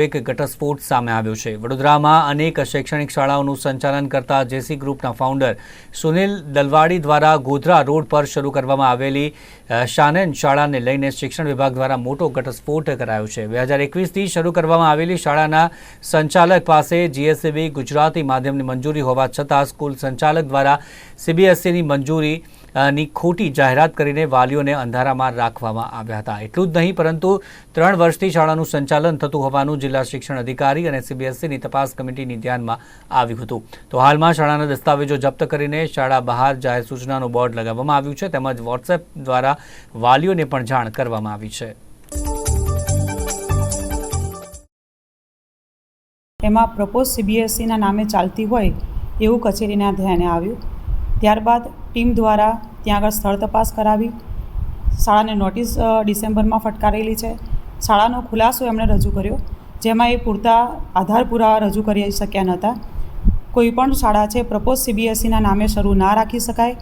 એક ઘટસ્ફોટ સામે આવ્યો છે. વડોદરામાં અનેક શૈક્ષણિક શાળાઓનું સંચાલન કરતા જેસી ગ્રુપના ફાઉન્ડર સુનિલ દલવાડી દ્વારા ગોધરા રોડ પર શરૂ કરવામાં આવેલી શાનન શાળાને લઈને શિક્ષણ વિભાગ દ્વારા મોટો ઘટસ્ફોટ કરાયો છે. બે હજાર એકવીસથી શરૂ કરવામાં આવેલી શાળાના સંચાલક પાસે જીએસસીબી ગુજરાતી માધ્યમની મંજૂરી હોવા છતાં સ્કૂલ સંચાલક દ્વારા સીબીએસસીની મંજૂરી ની ખોટી જાહેરાત કરીને વાલીઓને અંધારામાં રાખવામાં આવ્યા હતા. એટલું જ નહીં, પરંતુ ત્રણ વર્ષથી શાળાનું સંચાલન થતું હોવાનું જિલ્લા શિક્ષણ અધિકારી અને સીબીએસઈની તપાસ કમિટીની ધ્યાનમાં આવ્યું હતું. તો હાલમાં શાળાના દસ્તાવેજો જપ્ત કરીને શાળા બહાર જાહેર સૂચનાનું બોર્ડ લગાવવામાં આવ્યું છે. તેમજ વોટ્સએપ દ્વારા વાલીઓને પણ જાણ કરવામાં આવી છે. એમાં પ્રપોઝ સીબીએસસીના નામે ચાલતી હોય એવું કચેરીના ધ્યાને આવ્યું. ત્યારબાદ ટીમ દ્વારા ત્યાં આગળ સ્થળ તપાસ કરાવી. શાળાને નોટિસ ડિસેમ્બરમાં ફટકારેલી છે. શાળાનો ખુલાસો એમણે રજૂ કર્યો. જેમાં એ પૂરતા આધાર પુરાવા રજૂ કરી શક્યા નહોતા. કોઈ પણ શાળા છે પ્રપોઝ સીબીએસઈના નામે શરૂ ના રાખી શકાય.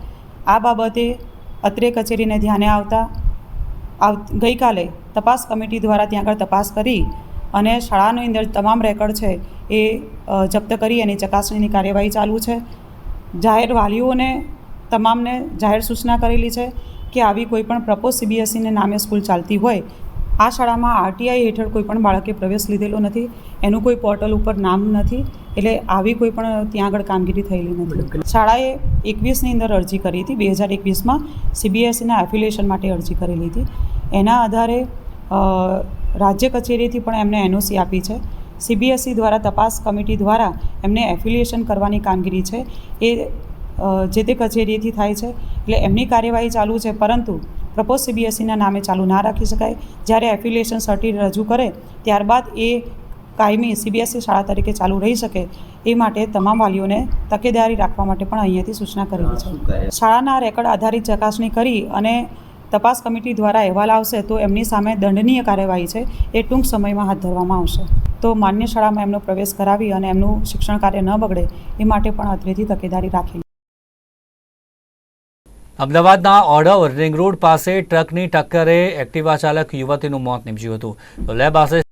આ બાબતે અત્રે કચેરીને ધ્યાને આવતા, આવ, ગઈકાલે તપાસ કમિટી દ્વારા ત્યાં આગળ તપાસ કરી અને શાળાની અંદર તમામ રેકર્ડ છે એ જપ્ત કરી એની ચકાસણીની કાર્યવાહી ચાલુ છે. જાહેર વાલીઓને તમામને જાહેર સૂચના કરેલી છે કે આવી કોઈ પણ પ્રપોઝ સીબીએસઈને નામે સ્કૂલ ચાલતી હોય આ શાળામાં આરટીઆઈ હેઠળ કોઈ પણ બાળકે પ્રવેશ લીધેલો નથી, એનું કોઈ પોર્ટલ ઉપર નામ નથી, એટલે આવી કોઈ પણ ત્યાં આગળ કામગીરી થયેલી નથી. શાળાએ એકવીસની અંદર અરજી કરી હતી બે હજાર એકવીસમાં સીબીએસઈના એફિલિએશન માટે અરજી કરેલી હતી. એના આધારે રાજ્ય કચેરીથી પણ એમને એનઓસી આપી છે. સીબીએસઈ દ્વારા તપાસ કમિટી દ્વારા એમને એફિલિએશન કરવાની કામગીરી છે. એ જે તે કચેરીથી થાય છે. એટલે એમની કાર્યવાહી ચાલુ છે, પરંતુ પ્રપોઝ સીબીએસઈના નામે ચાલુ ના રાખી શકાય. જ્યારે એફિલિએશન સર્ટી રજૂ કરે ત્યારબાદ એ કાયમી સીબીએસઈ શાળા તરીકે ચાલુ રહી શકે. એ માટે તમામ વાલીઓને તકેદારી રાખવા માટે પણ અહીંયાથી સૂચના કરેલી છે. શાળાના રેકર્ડ આધારિત ચકાસણી કરી અને તપાસ કમિટી દ્વારા અહેવાલ આવશે તો એમની સામે દંડનીય કાર્યવાહી છે. એ ટૂંક સમયમાં હાથ ધરવામાં આવશે. તો માન્ય શાળામાં એમનો પ્રવેશ કરાવી અને એમનું શિક્ષણ કાર્ય ન બગડે એ માટે પણ અત્રેથી તકેદારી રાખેલી અમદાવાદના ઓઢવ રિંગ રોડ પાસે ટ્રકની ટક્કરે એક્ટિવા ચાલક યુવતીનું મોત નીપજ્યું હતું. લેબ પાસે